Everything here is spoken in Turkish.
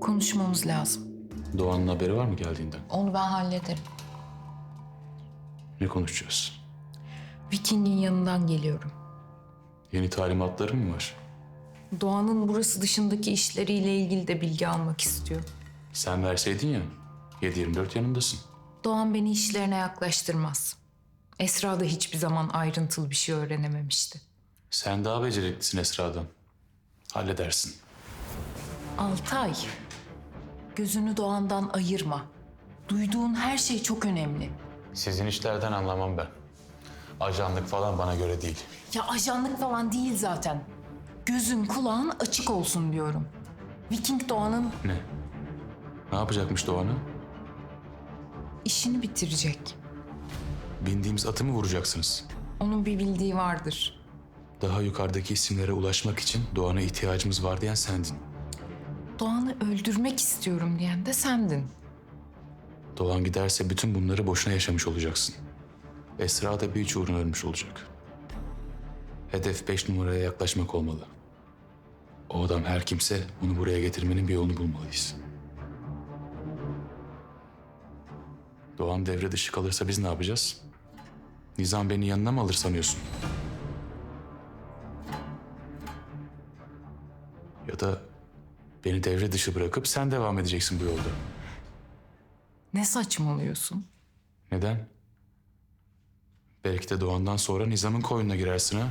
Konuşmamız lazım. Doğan'ın haberi var mı geldiğinden? Onu ben hallederim. Ne konuşacağız? Viking'in yanından geliyorum. Yeni talimatları mı var? Doğan'ın burası dışındaki işleriyle ilgili de bilgi almak istiyor. Sen verseydin ya. 7-24 yanındasın. Doğan beni işlerine yaklaştırmaz. Esra da hiçbir zaman ayrıntılı bir şey öğrenememişti. Sen daha beceriklisin Esra'dan. Halledersin. Altay, gözünü Doğan'dan ayırma. Duyduğun her şey çok önemli. Sizin işlerden anlamam ben. Ajanlık falan bana göre değil. Ya ajanlık falan değil zaten. Gözün kulağın açık olsun diyorum. Viking Doğan'ın Ne? Ne yapacakmış Doğan'ı? işini bitirecek. Bindiğimiz atı mı vuracaksınız? Onun bir bildiği vardır. Daha yukarıdaki isimlere ulaşmak için Doğan'a ihtiyacımız var diyen sendin. Doğan'ı öldürmek istiyorum diyen de sendin. Doğan giderse bütün bunları boşuna yaşamış olacaksın. Esra da bir üç ölmüş olacak. Hedef beş numaraya yaklaşmak olmalı. O adam her kimse onu buraya getirmenin bir yolunu bulmalıyız. Doğan devre dışı kalırsa biz ne yapacağız? Nizam beni yanına mı alır sanıyorsun? Ya da beni devre dışı bırakıp sen devam edeceksin bu yolda. Ne saçmalıyorsun? Neden? Belki de doğandan sonra Nizam'ın koyununa girersin ha?